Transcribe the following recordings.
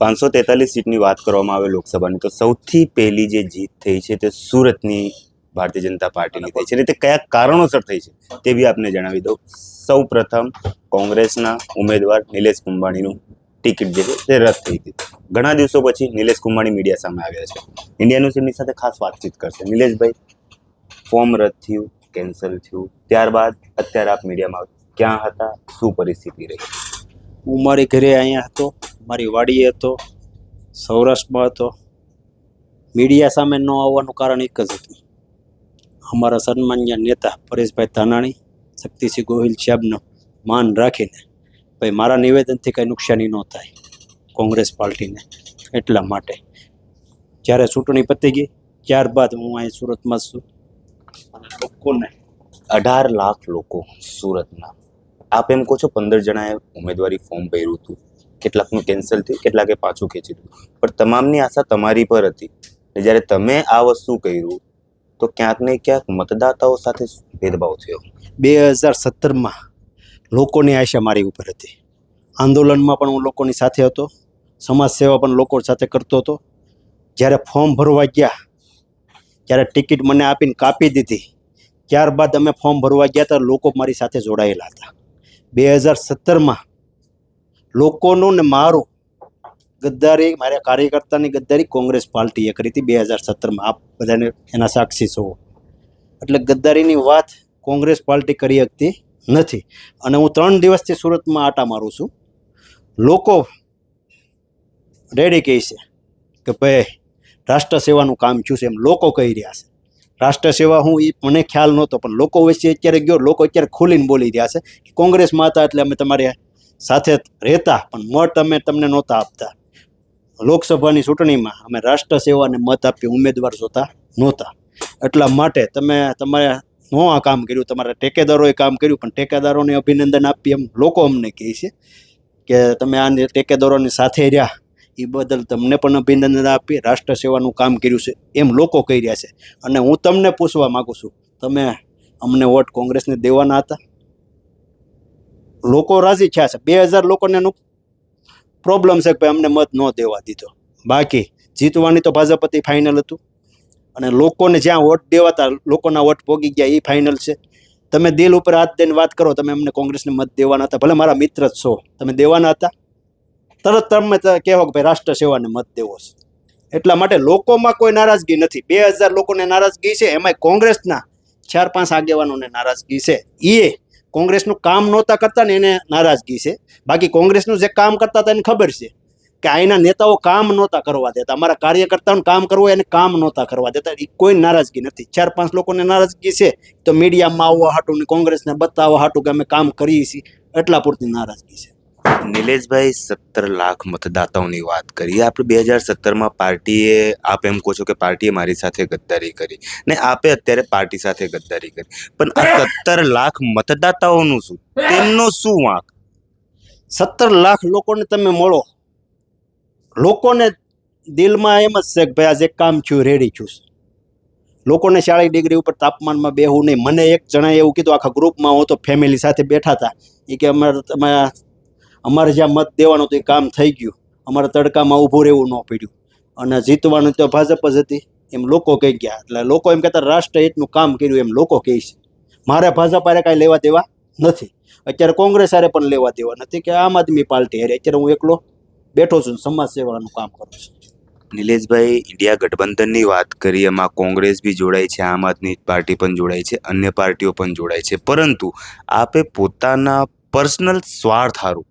પાંચસો તેતાલીસ સીટની વાત કરવામાં આવે લોકસભાની, તો સૌથી પહેલી જે જીત થઈ છે તે સુરતની ભારતીય જનતા પાર્ટીની થઈ છે. અને તે કયા કારણોસર થઈ છે તે બી આપને જણાવી દઉં. સૌ પ્રથમ કોંગ્રેસના ઉમેદવાર નિલેશ કુંભાણીનું ટિકિટ જે છે તે રદ થઈ હતી ઘણા દિવસો પછી નિલેશ કુંભાણી મીડિયા સામે આવ્યા છે. ઇન્ડિયા ન્યૂઝની સાથે ખાસ વાતચીત કરશે. નિલેશભાઈ, ફોર્મ રદ થયું, કેન્સલ થયું. ત્યારબાદ અત્યારે આપ મીડિયામાં ક્યાં હતા? શું પરિસ્થિતિ રહી? હું મારી ઘરે અહીંયા હતો, મારી વાડીએ હતો, સૌરાષ્ટ્રમાં હતો. મીડિયા સામે ન આવવાનું કારણ એક જ હતું. અમારા સન્માન્ય નેતા પરેશભાઈ ધાનાણી, શક્તિસિંહ ગોહિલ સાહેબનું માન રાખીને, ભાઈ, મારા નિવેદનથી કંઈ નુકસાની ન થાય કોંગ્રેસ પાર્ટીને એટલા માટે. જ્યારે ચૂંટણી પતી ગઈ, ત્યારબાદ હું અહીં સુરતમાં છું. લોકોને અઢાર લાખ લોકો સુરતના આપ એમ કહો છો પંદર જણાએ ઉમેદવારી ફોર્મ ભર્યું હતું. કેટલાકનું કેન્સલ થયું, કેટલાકે પાછું ખેંચી દીધું પણ તમામની આશા તમારી પર હતી. જ્યારે તમે આ વસ્તુ કર્યું, તો ક્યાંક ને ક્યાંક મતદાતાઓ સાથે ભેદભાવ થયો. બે હજાર સત્તરમાં લોકોની આશા મારી ઉપર હતી. આંદોલનમાં પણ હું લોકોની સાથે હતો. સમાજ સેવા પણ લોકો સાથે કરતો હતો. જ્યારે ફોર્મ ભરવા ગયા, ત્યારે ટિકિટ મને આપીને કાપી દીધી. ત્યારબાદ અમે ફોર્મ ભરવા ગયા ત્યારે લોકો મારી સાથે જોડાયેલા હતા. બે હજાર સત્તરમાં લોકોનું ને મારું ગદ્દારી, મારા કાર્યકર્તાની ગદ્દારી કોંગ્રેસ પાર્ટીએ કરી હતી બે હજાર સત્તરમાં. આપ બધાને એના સાક્ષી છો. એટલે ગદ્દારીની વાત કોંગ્રેસ પાર્ટી કરી શકતી નથી. અને હું ત્રણ દિવસથી સુરતમાં આટા મારું છું. લોકો રેડી કહે છે કે ભાઈ રાષ્ટ્ર સેવાનું કામ થયું છે એમ લોકો કહી રહ્યા છે. રાષ્ટ્ર સેવા હું એ મને ખ્યાલ નહોતો, પણ લોકો વચ્ચે અત્યારે ગયો, લોકો અત્યારે ખોલીને બોલી રહ્યા છે કે કોંગ્રેસમાં હતા એટલે અમે તમારી સાથે રહેતા, પણ મત અમે તમને નહોતા આપતા. લોકસભાની ચૂંટણીમાં અમે રાષ્ટ્ર સેવાને મત આપી ઉમેદવાર જોતા નહોતા. એટલા માટે તમે તમારે નો આ કામ કર્યું, તમારા ટેકેદારોએ કામ કર્યું, પણ ટેકેદારોને અભિનંદન આપી એમ લોકો અમને કહે છે કે તમે આ ટેકેદારોની સાથે રહ્યા. એ બદલ તમને પણ અભિનંદન આપી રાષ્ટ્ર સેવાનું કામ કર્યું છે, એમ લોકો કહી રહ્યા છે. અને હું તમને પૂછવા માગું છું, તમે અમને વોટ કોંગ્રેસને દેવાના હતા? લોકો રાજી થયા છે. બે હજાર લોકોને પ્રોબ્લેમ છે કે ભાઈ અમને મત ન દેવા દીધો. બાકી જીતવાની તો ભાજપ હતી ફાઇનલ હતું. અને લોકોને જ્યાં વોટ દેવાતા લોકોના વોટ પોગી ગયા એ ફાઇનલ છે. તમે દિલ ઉપર હાથ દઈને વાત કરો, તમે અમને કોંગ્રેસને મત દેવાના હતા. ભલે મારા મિત્ર જ છો, તમે દેવાના હતા? તરત તમે કહેવો કે ભાઈ રાષ્ટ્ર સેવાને મત દેવો છે. એટલા માટે લોકોમાં કોઈ નારાજગી નથી. બે હજાર લોકોને નારાજગી છે, એમાંય કોંગ્રેસના ચાર પાંચ આગેવાનોને નારાજગી છે. એ કોંગ્રેસનું કામ નહોતા કરતા ને એને નારાજગી છે. બાકી કોંગ્રેસનું જે કામ કરતા હતા એને ખબર છે કે અહીંના નેતાઓ કામ નહોતા કરવા દેતા. અમારા કાર્યકર્તાઓને કામ કરવું એને કામ નહોતા કરવા દેતા. એ કોઈ નારાજગી નથી. ચાર પાંચ લોકોને નારાજગી છે તો મીડિયામાં આવવા હાટું ને કોંગ્રેસને બતાવવા હાટું કે અમે કામ કરીએ છીએ. એટલા પૂરતી નારાજગી છે. નિલેશભાઈ, સત્તર લાખ મતદાતાઓની વાત કરીએ આપણે બે હજાર સત્તરમાં પાર્ટીએ, આપ એમ કહો છો કે પાર્ટીએ મારી સાથે ગદ્દારી કરી ને આપે અત્યારે પાર્ટી સાથે ગદ્દારી કરી. પણ આ સત્તર લાખ મતદાતાઓનું શું? તેમનો શું વાંક? સત્તર લાખ લોકોને તમે મળો. લોકોને દિલમાં એમ જ છે કે ભાઈ, આજે કામ થયું રેડી છું. લોકોને ચાળીસ ડિગ્રી ઉપર તાપમાનમાં બેહવું નહીં. મને એક જણાએ એવું કીધું, આખા ગ્રુપમાં હું તો ફેમિલી સાથે બેઠા હતા. એ કે અમારે અમારે જ્યાં મત દેવાનું હતું એ કામ થઈ ગયું. અમારે તડકામાં ઊભું રહેવું ન પડ્યું. અને જીતવાનું તો ભાજપ જ હતી. એમ લોકો કહી ગયા. એટલે લોકો એમ કહેતા રાષ્ટ્ર હિતનું કામ કર્યું. એમ લોકો કહે છે. મારે ભાજપ આરે કાંઈ લેવા દેવા નથી. અત્યારે કોંગ્રેસ હારે પણ લેવા દેવા નથી કે આમ આદમી પાર્ટી હારે. અત્યારે હું એકલો બેઠો છું સમાજ સેવાનું કામ કરું છું. નિલેશભાઈ, ઇન્ડિયા ગઠબંધનની વાત કરીએ, એમાં કોંગ્રેસ બી જોડાય છે, આમ આદમી પાર્ટી પણ જોડાય છે, અન્ય પાર્ટીઓ પણ જોડાય છે. પરંતુ આપે પોતાના પર્સનલ સ્વાર્થ હારું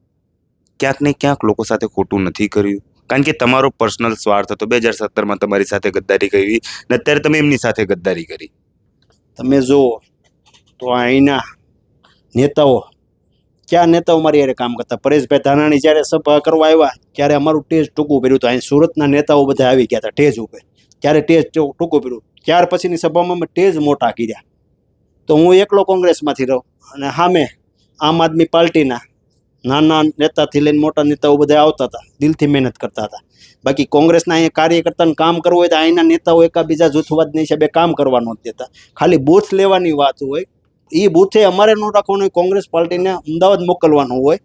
ક્યાંક ને ક્યાંક લોકો સાથે ખોટું નથી કર્યું. કારણ કે તમારો પર્સનલ સ્વાર્થ હતો. બે હજાર સત્તરમાં તમારી સાથે ગદ્દારી કરી ને અત્યારે તમે એમની સાથે ગદ્દારી કરી. તમે જુઓ તો અહીંના નેતાઓ, ક્યાં નેતાઓ મારી યારે કામ કરતા? પરેશભાઈ ધાનાણી જ્યારે સભા કરવા આવ્યા, ત્યારે અમારું ટેજ ટૂંકું પહેર્યું હતું. અહીં સુરતના નેતાઓ બધા આવી ગયા હતા ટેજ ઉપર. ત્યારે ટેજ ટૂંકું પહેર્યું ત્યાર પછીની સભામાં મેં ટેજ મોટા કર્યા. તો હું એકલો કોંગ્રેસમાંથી રહું અને સામે આમ આદમી પાર્ટીના નાના નેતાથી લઈને મોટા નેતાઓ બધા આવતા હતા, દિલથી મહેનત કરતા હતા. બાકી કોંગ્રેસના અહીંયા કાર્યકર્તાને કામ કરવું હોય તો અહીંના નેતાઓ એકાબીજા જૂથવાદની હિસાબે કામ કરવા નથી દેતા. ખાલી બૂથ લેવાની વાત હોય એ બૂથે અમારે ન રાખવાનું હોય, કોંગ્રેસ પાર્ટીને અમદાવાદ મોકલવાનું હોય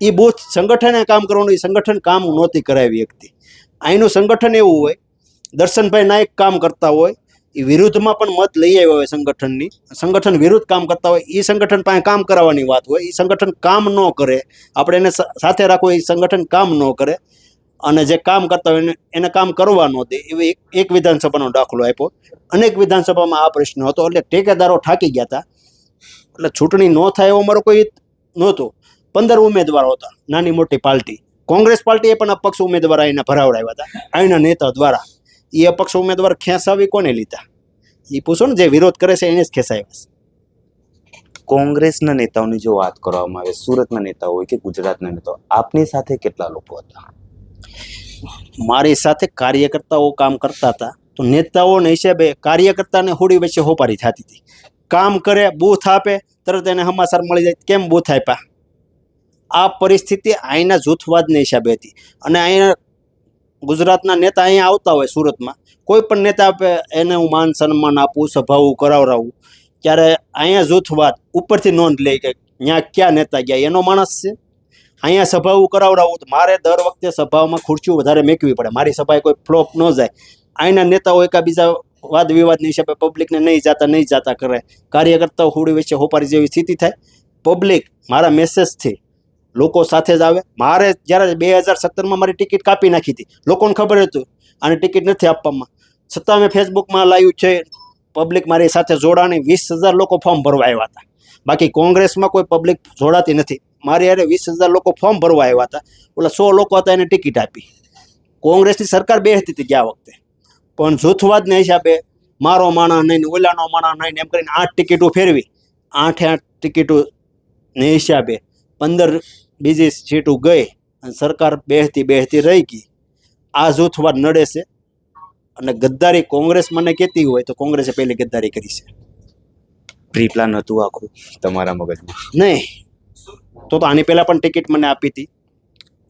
એ બૂથ સંગઠને કામ કરવાનું એ સંગઠન કામ નહોતી કરાવી શકતી અહીંનું સંગઠન એવું હોય, દર્શનભાઈ નાયક કામ કરતા હોય એ વિરુદ્ધમાં પણ મત લઈ આવ્યા હોય સંગઠનની. સંગઠન વિરુદ્ધ કામ કરતા હોય એ સંગઠન પાસે કામ કરાવવાની વાત હોય. એ સંગઠન કામ ન કરે. આપણે એને સાથે રાખવું એ સંગઠન કામ ન કરે. અને જે કામ કરતા હોય એને એને કામ કરવા ન દે. એવી એક વિધાનસભાનો દાખલો આપ્યો. અનેક વિધાનસભામાં આ પ્રશ્ન હતો. એટલે ટેકેદારો થાકી ગયા હતા એટલે ચૂંટણી ન થાય એવો અમારો કોઈ નહોતો. પંદર ઉમેદવારો હતા. નાની મોટી પાર્ટી કોંગ્રેસ પાર્ટીએ પણ અપક્ષ ઉમેદવાર અહીંના ભરાવડાવ્યા હતા. અહીંના નેતા દ્વારા. એ અપક્ષ ઉમેદવાર ખેંચાવી કોને લીધા? એ પૂછો ને જે વિરોધ કરે છે એને જ ખેંચાવ્યા છે કોંગ્રેસના નેતાઓની જો વાત કરવામાં આવે સુરતના નેતાઓ હોય કે ગુજરાતના નેતાઓ આપની સાથે કેટલા લોકો હતા? મારી સાથે કાર્યકર્તાઓ કામ કરતા હતા તો નેતાઓને હિસાબે કાર્યકર્તાને હોડી વચ્ચે હોપારી થતી હતી. કામ કરે બૂથ આપે તરત એને હમાસર મળી જાય કેમ બૂથ આપ્યા? આ પરિસ્થિતિ અહીંના જૂથવાદના હિસાબે હતી. અને અહીંયા ગુજરાતના નેતા અહીંયા આવતા હોય સુરતમાં, કોઈ પણ નેતા આપે એને હું માન સન્માન આપું સભાઓ કરાવરાવું. ત્યારે અહીંયા જૂથવાદ ઉપરથી નોંધ લે કે ત્યાં ક્યાં નેતા ગયા, એનો માણસ છે. અહીંયા સભાઓ કરાવડાવું તો મારે દર વખતે સભાઓમાં ખુરશીઓ વધારે મેકવી પડે. મારી સભાએ કોઈ ફ્લોપ ન જાય. અહીંના નેતાઓ એકાબીજા વાદ વિવાદની હિસાબે પબ્લિકને નહીં જાતા નહીં જાતા કરે. કાર્યકર્તાઓ હોડી વચ્ચે હોપારી જેવી સ્થિતિ થાય. પબ્લિક મારા મેસેજથી લોકો સાથે જ આવે. મારે જ્યારે બે હજાર સત્તરમાં મારી ટિકિટ કાપી નાખી હતી, લોકોને ખબર હતું, આને ટિકિટ નથી આપવામાં. છતાં મેં ફેસબુકમાં લાવ્યું છે, પબ્લિક મારી સાથે જોડાણી વીસ હજાર લોકો ફોર્મ ભરવા આવ્યા હતા. બાકી કોંગ્રેસમાં કોઈ પબ્લિક જોડાતી નથી. મારી યારે વીસ હજાર લોકો ફોર્મ ભરવા આવ્યા હતા. ઓલા સો લોકો હતા એને ટિકિટ આપી. કોંગ્રેસની સરકાર બે હતી ગયા વખતે. પણ જૂથવાદને હિસાબે મારો માણા નહીં ઓલાનો માણા નહીં એમ કરીને આઠ ટિકિટો ફેરવી. આઠે આઠ ટિકિટો ને હિસાબે પંદર બીજી સીટો ગઈ અને સરકાર બેહતી બેહતી રહી ગઈ. આ જૂથવાદ નડે છે અને ગદ્દારી કોંગ્રેસ મને કહેતી હોય તો કોંગ્રેસે પહેલી ગદ્દારી કરી છે. પ્રી પ્લાન હતું આખું તમારા મગજમાં? નહીં. તો તો આની પહેલાં પણ ટિકિટ મને આપી હતી.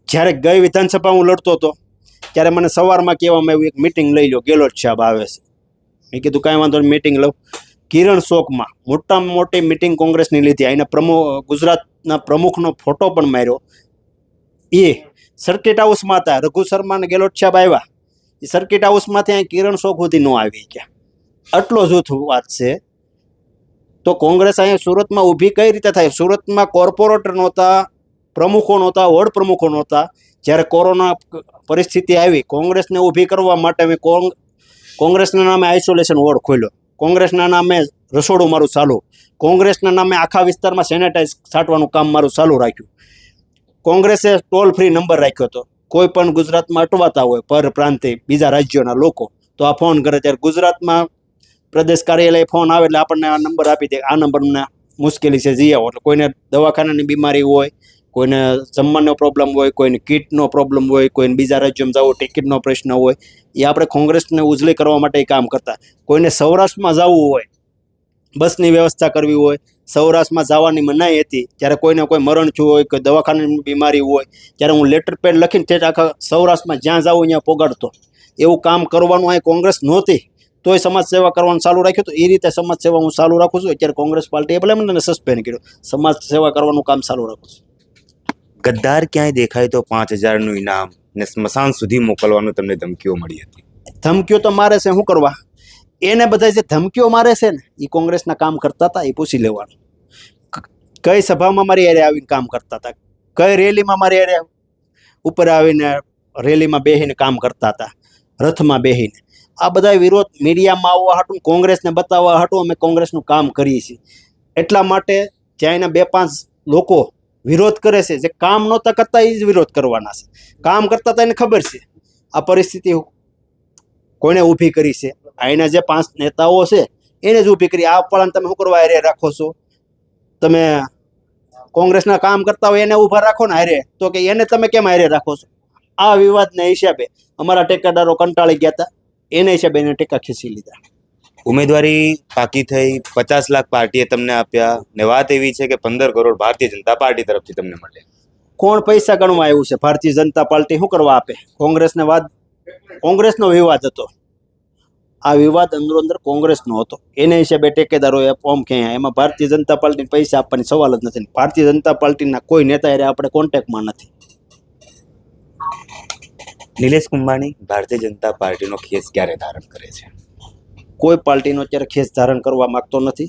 જ્યારે ગઈ વિધાનસભા હું લડતો હતો ત્યારે મને સવારમાં કહેવામાં આવ્યું એક મિટિંગ લઈ લો ગેલોટ સાહેબ આવે છે. મેં કીધું કાંઈ વાંધો મિટિંગ લઉં. કિરણ શોકમાં મોટામાં મોટી મિટિંગ કોંગ્રેસની લીધી. અહીંના પ્રમુખ ગુજરાતના પ્રમુખનો ફોટો પણ માર્યો. એ સર્કિટ હાઉસમાં હતા. રઘુ શર્મા અને ગેલોટ સાહેબ આવ્યા. એ સર્કિટ હાઉસમાંથી અહીં કિરણ શોક સુધી ન આવી ગયા. આટલો જૂથ વાત છે. તો કોંગ્રેસ અહીંયા સુરતમાં ઊભી કઈ રીતે થાય? સુરતમાં કોર્પોરેટર નહોતા, પ્રમુખો નહોતા, વોર્ડ પ્રમુખો નહોતા. જ્યારે કોરોના પરિસ્થિતિ આવી, કોંગ્રેસને ઊભી કરવા માટે મેં કોંગ, કોંગ્રેસના નામે આઇસોલેશન વોર્ડ ખોલ્યો. કોંગ્રેસના નામે રસોડું મારું ચાલુ. કોંગ્રેસના નામે આખા વિસ્તારમાં સેનેટાઈઝ છાંટવાનું કામ મારું ચાલુ રાખ્યું. કોંગ્રેસે ટોલ ફ્રી નંબર રાખ્યો હતો. કોઈ પણ ગુજરાતમાં અટવાતા હોય, પર પ્રાંતે બીજા રાજ્યોના લોકો, તો આ ફોન કરે ત્યારે ગુજરાતમાં પ્રદેશ કાર્યાલય ફોન આવે એટલે આપણને આ નંબર આપી દે. આ નંબરના મુશ્કેલી છે જઈ આવો. એટલે કોઈને દવાખાનાની બીમારી હોય કોઈને જમવાનો પ્રોબ્લેમ હોય, કોઈને કીટનો પ્રોબ્લેમ હોય, કોઈને બીજા રાજ્યમાં જવું ટિકિટનો પ્રશ્ન હોય, એ આપણે કોંગ્રેસને ઉજળી કરવા માટે કામ કરતા. કોઈને સૌરાષ્ટ્રમાં જવું હોય, બસની વ્યવસ્થા કરવી હોય, સૌરાષ્ટ્રમાં જવાની મનાઈ હતી, ત્યારે કોઈને કોઈ મરણ થયું હોય, કોઈ દવાખાનાની બીમારી હોય, ત્યારે હું લેટર પેડ લખીને તે આખા સૌરાષ્ટ્રમાં જ્યાં જાઉં ત્યાં પોગાડતો. એવું કામ કરવાનું અહીં કોંગ્રેસ નહોતી, તોય સમાજ સેવા કરવાનું ચાલુ રાખ્યું તો એ રીતે સમાજ સેવા હું ચાલુ રાખું છું. અત્યારે કોંગ્રેસ પાર્ટીએ ભલે મને સસ્પેન્ડ કર્યો. સમાજ સેવા કરવાનું કામ ચાલુ રાખું છું. ગદ્દાર ક્યાંય દેખાય તો પાંચ હજારનું ઇનામ ને સ્મશાન સુધી મોકલવાનું તમને ધમકીઓ મળી હતી. ધમકીઓ તો મારે છે શું કરવા? એને બધા જે ધમકીઓ મારે છે ને એ કોંગ્રેસના કામ કરતા હતા એ પૂછી લેવાનું. કઈ સભામાં મારી એરે આવીને કામ કરતા હતા? કઈ રેલીમાં મારી એરે ઉપર આવીને રેલીમાં બેસીને કામ કરતા હતા, રથમાં બેસીને આ બધા વિરોધ મીડિયામાં આવવા હાટું, કોંગ્રેસને બતાવવા હાટું અમે કોંગ્રેસનું કામ કરીએ છીએ. એટલા માટે જ્યાં એના બે પાંચ લોકો વિરોધ કરે છે. જે કામ નહોતા કરતા એ જ વિરોધ કરવાના છે. કામ કરતા તો એને ખબર છે. આ પરિસ્થિતિ કોઈને ઊભી કરી છે? અહીંના જે પાંચ નેતાઓ છે, એને જ ઊભી કરી. આ આપવાને તમે શું કરવા હારે રાખો છો? તમે કોંગ્રેસના કામ કરતા હોય એને ઊભા રાખો ને હારે. તો કે એને તમે કેમ હારે રાખો છો? આ વિવાદના હિસાબે અમારા ટેકાદારો કંટાળી ગયા હતા. એને હિસાબે એને ટેકા ખેંચી લીધા. ઉમેદવારી પાકી થઈ પચાસ લાખ પાર્ટીએ તમને આપ્યા ને વાત એવી છે કે પંદર કરોડ ભારતીય જનતા પાર્ટી તરફથી તમને મળે. કોણ પૈસા ગણવા આવ્યું છે? ભારતીય જનતા પાર્ટી શું કરવા આપે? કોંગ્રેસને વાત કોંગ્રેસનો વિવાદ હતો. આ વિવાદ અંદરો અંદર કોંગ્રેસનો હતો. એને હિસાબે ટેકેદારોએ ફોર્મ ખેંચ્યા એમાં ભારતીય જનતા પાર્ટીને પૈસા આપવાની સવાલ જ નથી. ભારતીય જનતા પાર્ટીના કોઈ નેતા હારે આપણે કોન્ટેક્ટમાં નથી. નિલેશ કુંભાણી ભારતીય જનતા પાર્ટીનો ખેસ ક્યારે ધારણ કરે છે? કોઈ પાર્ટીનો અત્યારે ખેસ ધારણ કરવા માંગતો નથી.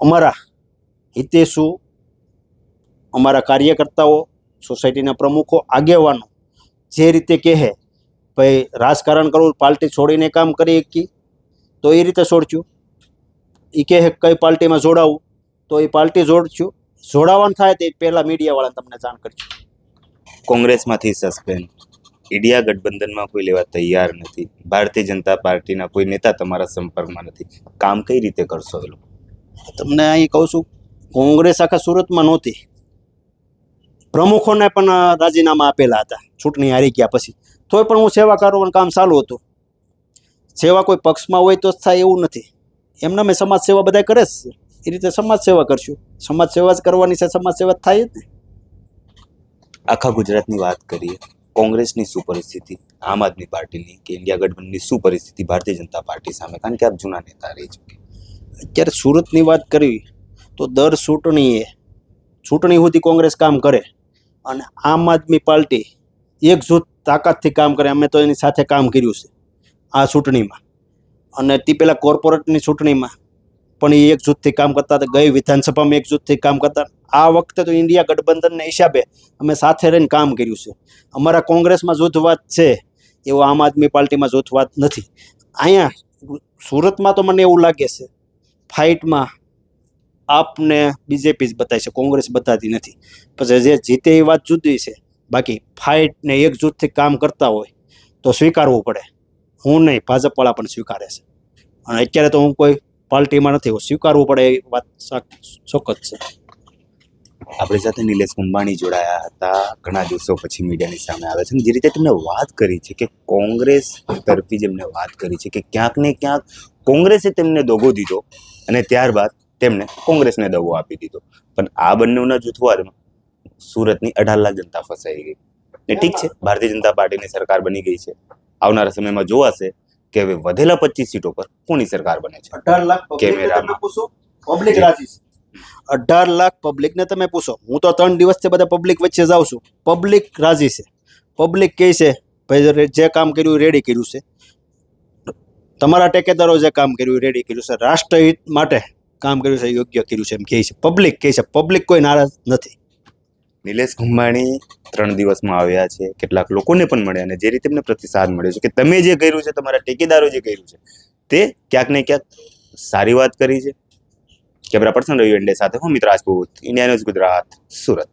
અમારા હિતેશુ, અમારા કાર્યકર્તાઓ, સોસાયટીના પ્રમુખો, આગેવાનો જે રીતે કહે, ભાઈ, રાજકારણ કરવું, પાર્ટી છોડીને કામ કરી શકી તો એ રીતે છોડશું. એ કહે, કઈ પાર્ટીમાં જોડાવું? તો એ પાર્ટી જોડશું. જોડાવાનું થાય તે પહેલાં મીડિયાવાળાને તમને જાણ કરજો કોંગ્રેસમાંથી સસ્પેન્ડ. ઇન્ડિયા ગઠબંધનમાં કોઈ લેવા તૈયાર નથી. ભારતીય જનતા પાર્ટીના કોઈ નેતા તમારા સંપર્કમાં નથી. કામ કઈ રીતે કરશો એ લોકો? તમને અહીં કહું છું કોંગ્રેસ આખા સુરતમાં નહોતી. પ્રમુખોને પણ રાજીનામા આપેલા હતા ચૂંટણી હારી ગયા પછી. તોય પણ હું સેવા કરવાનું કામ ચાલુ હતું. સેવા કોઈ પક્ષમાં હોય તો થાય એવું નથી. એમને મેં સમાજ સેવા બધા કરે છે. એ રીતે સમાજ સેવા કરશું. સમાજ સેવા જ કરવાની છે સમાજ સેવા થાય જ ને. આખા ગુજરાતની વાત કરીએ. કોંગ્રેસની શું પરિસ્થિતિ? આમ આદમી પાર્ટીની કે ઇન્ડિયા ગઠબંધનની શું પરિસ્થિતિ? ભારતીય જનતા પાર્ટી સામે? કારણ કે આપ જૂના નેતા રહી ચૂકે અત્યારે સુરતની વાત કરવી તો દર ચૂંટણીએ, ચૂંટણી સુધી કોંગ્રેસ કામ કરે અને આમ આદમી પાર્ટી એકજૂથ તાકાતથી કામ કરે. અમે તો એની સાથે કામ કર્યું છે આ ચૂંટણીમાં. અને તે પહેલાં કોર્પોરેટની ચૂંટણીમાં પણ એ એકજૂથથી કામ કરતા હતા. ગઈ વિધાનસભામાં એકજૂથથી કામ કરતા આ વખતે તો ઇન્ડિયા ગઠબંધનના હિસાબે અમે સાથે રહીને કામ કર્યું છે. અમારા કોંગ્રેસમાં જૂથવાદ છે, એવો આમ આદમી પાર્ટીમાં જૂથવાદ નથી. અહીંયા સુરતમાં તો મને એવું લાગે છે, ફાઇટમાં આપને બીજેપી જ બતાવી છે, કોંગ્રેસ બતાતી નથી. પછી જે જીતે એ વાત જુદી છે. બાકી ફાઇટને એક એકજૂથથી કામ કરતા હોય તો સ્વીકારવું પડે. હું નહીં, ભાજપવાળા પણ સ્વીકારે છે. અને અત્યારે તો હું કોઈ પાર્ટીમાં નથી સ્વીકારવું પડે એ વાત ચોક્કસ છે. આપણી સાથે નિલેશ કુંભાણી જોડાયા હતા. ઘણા દિવસો પછી મીડિયાની સામે આવે છે જે રીતે તમને વાત કરી છે કે કોંગ્રેસ તરફી જેમને વાત કરી છે કે ક્યાંક ને ક્યાંક કોંગ્રેસે તેમને દગો દીધો અને ત્યારબાદ તેમણે કોંગ્રેસને દગો આપી દીધો. પણ આ બંનેના જૂથવાદમાં સુરતની અઢાર લાખ જનતા ફસાઈ ગઈ. ને ઠીક છે ભારતીય જનતા પાર્ટીની સરકાર બની ગઈ છે. આવનારા સમયમાં જોવાશે કે હવે વધેલા પચીસ સીટો પર કોની સરકાર બને છે? અઢાર લાખ કેમેરામાં. પબ્લિક રાજી છે. અઢાર લાખ પબ્લિકને તમે પૂછો. હું તો ત્રણ દિવસથી બધા પબ્લિક વચ્ચે જાઉં છું. પબ્લિક રાજી છે. પબ્લિક કહે છે, ભાઈ, જે કામ કર્યું રેડી કર્યું છે. તમારા ટેકેદારો જે કામ કર્યું રેડી કર્યું છે. રાષ્ટ્રહિત માટે કામ કર્યું છે, યોગ્ય કર્યું છે એમ કહે છે. પબ્લિક કહે છે પબ્લિક કોઈ નારાજ નથી. નિલેશ કુંભાણી ત્રણ દિવસમાં આવ્યા છે. કેટલાક લોકોને પણ મળ્યા અને જે રીતે એમને પ્રતિસાદ મળ્યો છે કે તમે જે કર્યું છે, તમારા ટેકેદારો જે કર્યું છે, તે ક્યાંક ને ક્યાંક સારી વાત કરી છે. કેમેરા પર્સન રવિ અંડે સાથે હું મિત્ર રાજપૂત ઇન્ડિયા ન્યૂઝ ગુજરાત સુરત.